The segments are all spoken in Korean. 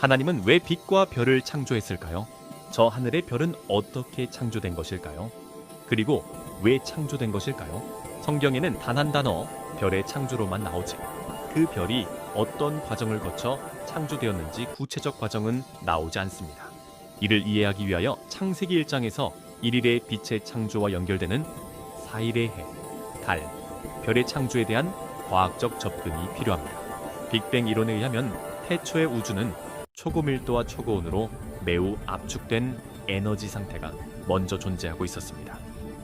하나님은 왜 빛과 별을 창조했을까요? 저 하늘의 별은 어떻게 창조된 것일까요? 그리고 왜 창조된 것일까요? 성경에는 단 한 단어 별의 창조로만 나오지 그 별이 어떤 과정을 거쳐 창조되었는지 구체적 과정은 나오지 않습니다. 이를 이해하기 위하여 창세기 1장에서 1일의 빛의 창조와 연결되는 4일의 해, 달, 별의 창조에 대한 과학적 접근이 필요합니다. 빅뱅 이론에 의하면 태초의 우주는 초고밀도와 초고온으로 매우 압축된 에너지 상태가 먼저 존재하고 있었습니다.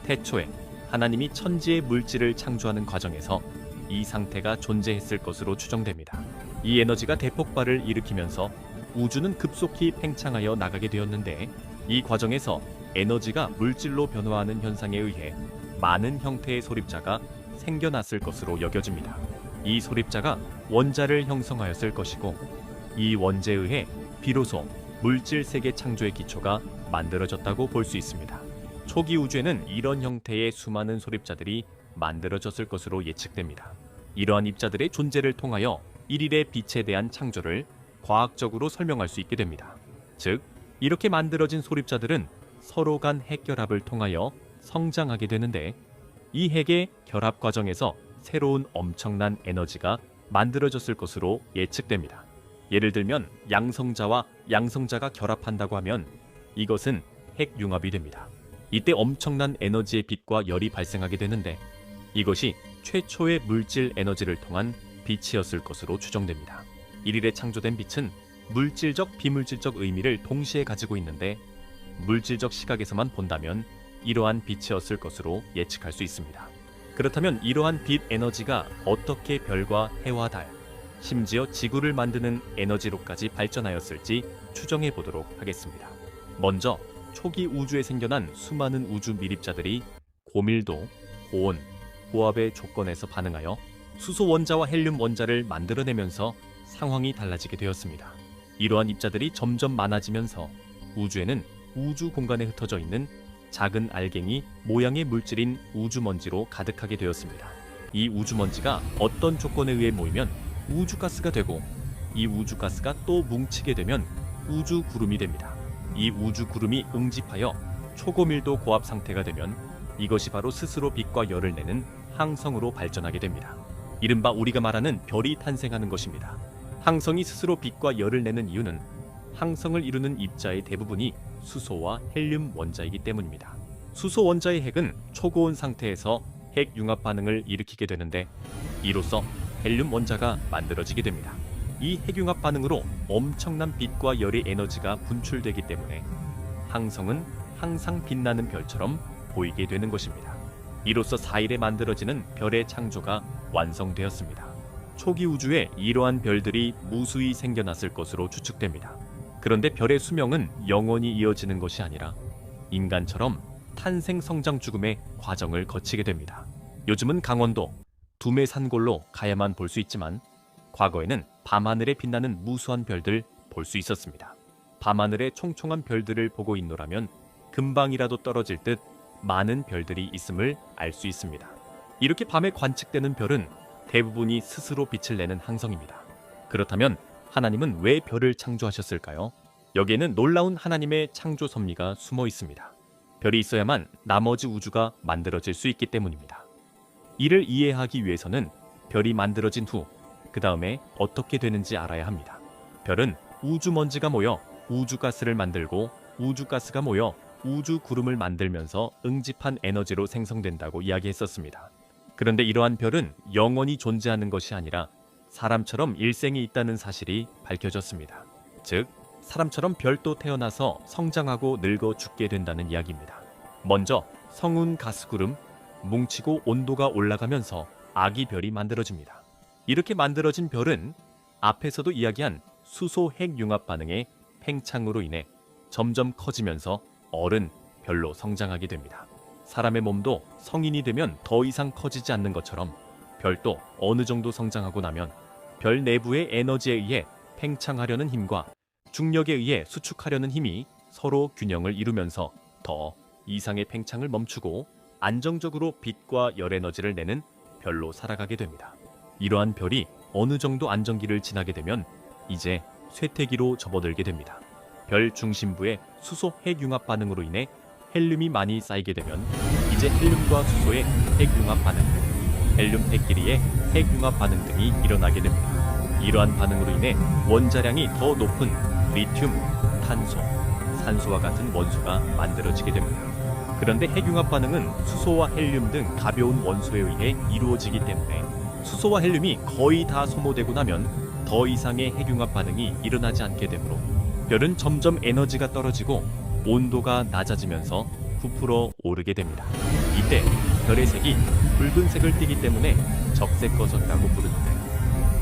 태초에 하나님이 천지의 물질을 창조하는 과정에서 이 상태가 존재했을 것으로 추정됩니다. 이 에너지가 대폭발을 일으키면서 우주는 급속히 팽창하여 나가게 되었는데 이 과정에서 에너지가 물질로 변화하는 현상에 의해 많은 형태의 소립자가 생겨났을 것으로 여겨집니다. 이 소립자가 원자를 형성하였을 것이고 이 원재에 의해 비로소 물질 세계 창조의 기초가 만들어졌다고 볼 수 있습니다. 초기 우주에는 이런 형태의 수많은 소립자들이 만들어졌을 것으로 예측됩니다. 이러한 입자들의 존재를 통하여 일일의 빛에 대한 창조를 과학적으로 설명할 수 있게 됩니다. 즉, 이렇게 만들어진 소립자들은 서로 간 핵결합을 통하여 성장하게 되는데 이 핵의 결합 과정에서 새로운 엄청난 에너지가 만들어졌을 것으로 예측됩니다. 예를 들면 양성자와 양성자가 결합한다고 하면 이것은 핵융합이 됩니다. 이때 엄청난 에너지의 빛과 열이 발생하게 되는데 이것이 최초의 물질 에너지를 통한 빛이었을 것으로 추정됩니다. 일일에 창조된 빛은 물질적 비물질적 의미를 동시에 가지고 있는데 물질적 시각에서만 본다면 이러한 빛이었을 것으로 예측할 수 있습니다. 그렇다면 이러한 빛 에너지가 어떻게 별과 해와 달, 심지어 지구를 만드는 에너지로까지 발전하였을지 추정해 보도록 하겠습니다. 먼저 초기 우주에 생겨난 수많은 우주 미립자들이 고밀도, 고온, 고압의 조건에서 반응하여 수소 원자와 헬륨 원자를 만들어내면서 상황이 달라지게 되었습니다. 이러한 입자들이 점점 많아지면서 우주에는 우주 공간에 흩어져 있는 작은 알갱이 모양의 물질인 우주먼지로 가득하게 되었습니다. 이 우주먼지가 어떤 조건에 의해 모이면 우주가스가 되고 이 우주가스가 또 뭉치게 되면 우주구름이 됩니다. 이 우주구름이 응집하여 초고밀도 고압 상태가 되면 이것이 바로 스스로 빛과 열을 내는 항성으로 발전하게 됩니다. 이른바 우리가 말하는 별이 탄생하는 것입니다. 항성이 스스로 빛과 열을 내는 이유는 항성을 이루는 입자의 대부분이 수소와 헬륨 원자이기 때문입니다. 수소 원자의 핵은 초고온 상태에서 핵 융합 반응을 일으키게 되는데 이로써 헬륨 원자가 만들어지게 됩니다. 이 핵융합 반응으로 엄청난 빛과 열의 에너지가 분출되기 때문에 항성은 항상 빛나는 별처럼 보이게 되는 것입니다. 이로써 4일에 만들어지는 별의 창조가 완성되었습니다. 초기 우주에 이러한 별들이 무수히 생겨났을 것으로 추측됩니다. 그런데 별의 수명은 영원히 이어지는 것이 아니라 인간처럼 탄생 성장 죽음의 과정을 거치게 됩니다. 요즘은 강원도 두메 산골로 가야만 볼 수 있지만 과거에는 밤하늘에 빛나는 무수한 별들 볼 수 있었습니다. 밤하늘의 총총한 별들을 보고 있노라면 금방이라도 떨어질 듯 많은 별들이 있음을 알 수 있습니다. 이렇게 밤에 관측되는 별은 대부분이 스스로 빛을 내는 항성입니다. 그렇다면 하나님은 왜 별을 창조하셨을까요? 여기에는 놀라운 하나님의 창조 섭리가 숨어 있습니다. 별이 있어야만 나머지 우주가 만들어질 수 있기 때문입니다. 이를 이해하기 위해서는 별이 만들어진 후 그 다음에 어떻게 되는지 알아야 합니다. 별은 우주 먼지가 모여 우주 가스를 만들고 우주 가스가 모여 우주 구름을 만들면서 응집한 에너지로 생성된다고 이야기했었습니다. 그런데 이러한 별은 영원히 존재하는 것이 아니라 사람처럼 일생이 있다는 사실이 밝혀졌습니다. 즉, 사람처럼 별도 태어나서 성장하고 늙어 죽게 된다는 이야기입니다. 먼저 성운 가스구름, 뭉치고 온도가 올라가면서 아기 별이 만들어집니다. 이렇게 만들어진 별은 앞에서도 이야기한 수소 핵 융합 반응의 팽창으로 인해 점점 커지면서 어른 별로 성장하게 됩니다. 사람의 몸도 성인이 되면 더 이상 커지지 않는 것처럼 별도 어느 정도 성장하고 나면 별 내부의 에너지에 의해 팽창하려는 힘과 중력에 의해 수축하려는 힘이 서로 균형을 이루면서 더 이상의 팽창을 멈추고 안정적으로 빛과 열 에너지를 내는 별로 살아가게 됩니다. 이러한 별이 어느 정도 안정기를 지나게 되면 이제 쇠퇴기로 접어들게 됩니다. 별 중심부의 수소 핵융합 반응으로 인해 헬륨이 많이 쌓이게 되면 이제 헬륨과 수소의 핵융합 반응, 헬륨 핵끼리의 핵융합 반응 등이 일어나게 됩니다. 이러한 반응으로 인해 원자량이 더 높은 리튬, 탄소, 산소와 같은 원소가 만들어지게 됩니다. 그런데 핵융합 반응은 수소와 헬륨 등 가벼운 원소에 의해 이루어지기 때문에 수소와 헬륨이 거의 다 소모되고 나면 더 이상의 핵융합 반응이 일어나지 않게 되므로 별은 점점 에너지가 떨어지고 온도가 낮아지면서 부풀어 오르게 됩니다. 이때 별의 색이 붉은색을 띠기 때문에 적색거성이라고 부르는데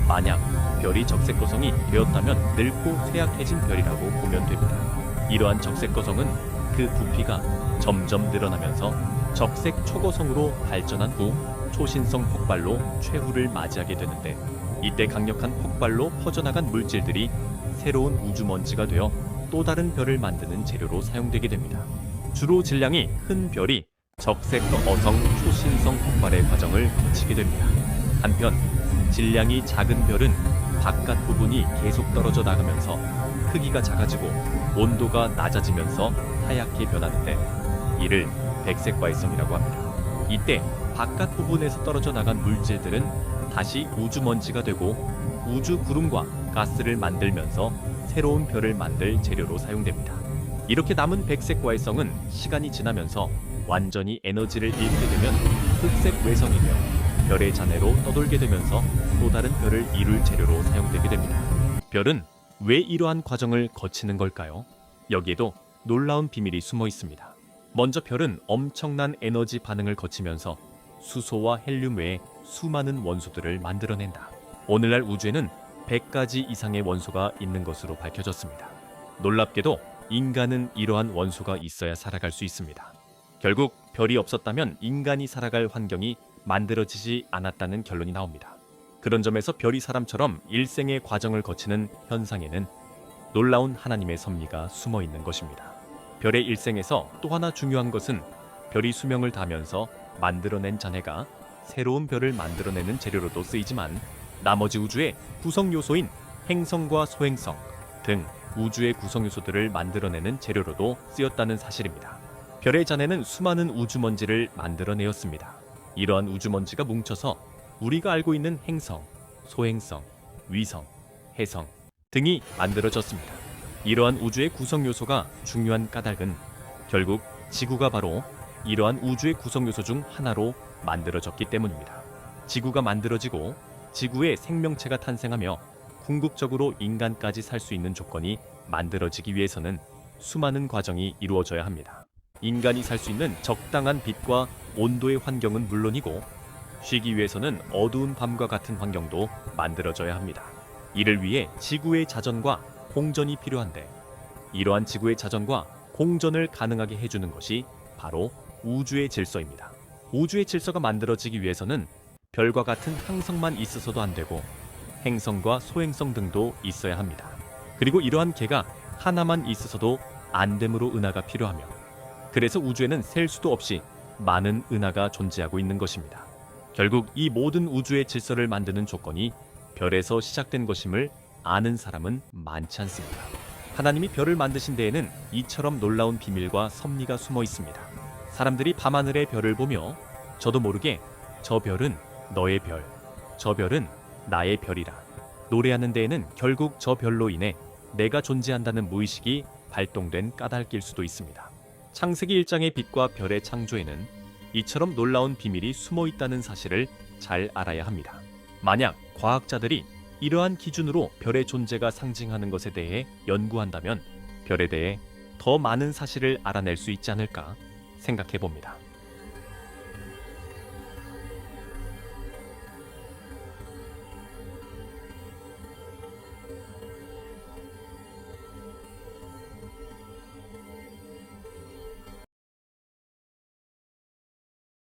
만약 별이 적색거성이 되었다면 늙고 쇠약해진 별이라고 보면 됩니다. 이러한 적색거성은 그 부피가 점점 늘어나면서 적색 초거성으로 발전한 후 초신성 폭발로 최후를 맞이하게 되는데 이때 강력한 폭발로 퍼져나간 물질들이 새로운 우주먼지가 되어 또 다른 별을 만드는 재료로 사용되게 됩니다. 주로 질량이 큰 별이 적색 어성 초신성 폭발의 과정을 거치게 됩니다. 한편 질량이 작은 별은 바깥 부분이 계속 떨어져 나가면서 크기가 작아지고 온도가 낮아지면서 하얗게 변하는데 이를 백색 과이성이라고 합니다. 이때 바깥 부분에서 떨어져 나간 물질들은 다시 우주먼지가 되고 우주 구름과 가스를 만들면서 새로운 별을 만들 재료로 사용됩니다. 이렇게 남은 백색 와이성은 시간이 지나면서 완전히 에너지를 잃게 되면 흑색 외성이 되어 별의 잔해로 떠돌게 되면서 또 다른 별을 이룰 재료로 사용되게 됩니다. 별은 왜 이러한 과정을 거치는 걸까요? 여기에도 놀라운 비밀이 숨어 있습니다. 먼저 별은 엄청난 에너지 반응을 거치면서 수소와 헬륨 외에 수많은 원소들을 만들어낸다. 오늘날 우주에는 100가지 이상의 원소가 있는 것으로 밝혀졌습니다. 놀랍게도 인간은 이러한 원소가 있어야 살아갈 수 있습니다. 결국 별이 없었다면 인간이 살아갈 환경이 만들어지지 않았다는 결론이 나옵니다. 그런 점에서 별이 사람처럼 일생의 과정을 거치는 현상에는 놀라운 하나님의 섭리가 숨어 있는 것입니다. 별의 일생에서 또 하나 중요한 것은 별이 수명을 다하면서 만들어낸 잔해가 새로운 별을 만들어내는 재료로도 쓰이지만 나머지 우주의 구성 요소인 행성과 소행성 등 우주의 구성 요소들을 만들어내는 재료로도 쓰였다는 사실입니다. 별의 잔해는 수많은 우주먼지를 만들어내었습니다. 이러한 우주먼지가 뭉쳐서 우리가 알고 있는 행성, 소행성, 위성, 해성 등이 만들어졌습니다. 이러한 우주의 구성 요소가 중요한 까닭은 결국 지구가 바로 이러한 우주의 구성 요소 중 하나로 만들어졌기 때문입니다. 지구가 만들어지고 지구에 생명체가 탄생하며 궁극적으로 인간까지 살 수 있는 조건이 만들어지기 위해서는 수많은 과정이 이루어져야 합니다. 인간이 살 수 있는 적당한 빛과 온도의 환경은 물론이고 쉬기 위해서는 어두운 밤과 같은 환경도 만들어져야 합니다. 이를 위해 지구의 자전과 공전이 필요한데 이러한 지구의 자전과 공전을 가능하게 해주는 것이 바로 우주의 질서입니다. 우주의 질서가 만들어지기 위해서는 별과 같은 항성만 있어서도 안 되고 행성과 소행성 등도 있어야 합니다. 그리고 이러한 개가 하나만 있어서도 안 됨으로 은하가 필요하며 그래서 우주에는 셀 수도 없이 많은 은하가 존재하고 있는 것입니다. 결국 이 모든 우주의 질서를 만드는 조건이 별에서 시작된 것임을 아는 사람은 많지 않습니다. 하나님이 별을 만드신 데에는 이처럼 놀라운 비밀과 섭리가 숨어 있습니다. 사람들이 밤하늘의 별을 보며 저도 모르게 저 별은 너의 별, 저 별은 나의 별이라 노래하는 데에는 결국 저 별로 인해 내가 존재한다는 무의식이 발동된 까닭일 수도 있습니다. 창세기 1장의 빛과 별의 창조에는 이처럼 놀라운 비밀이 숨어 있다는 사실을 잘 알아야 합니다. 만약 과학자들이 이러한 기준으로 별의 존재가 상징하는 것에 대해 연구한다면 별에 대해 더 많은 사실을 알아낼 수 있지 않을까 생각해 봅니다.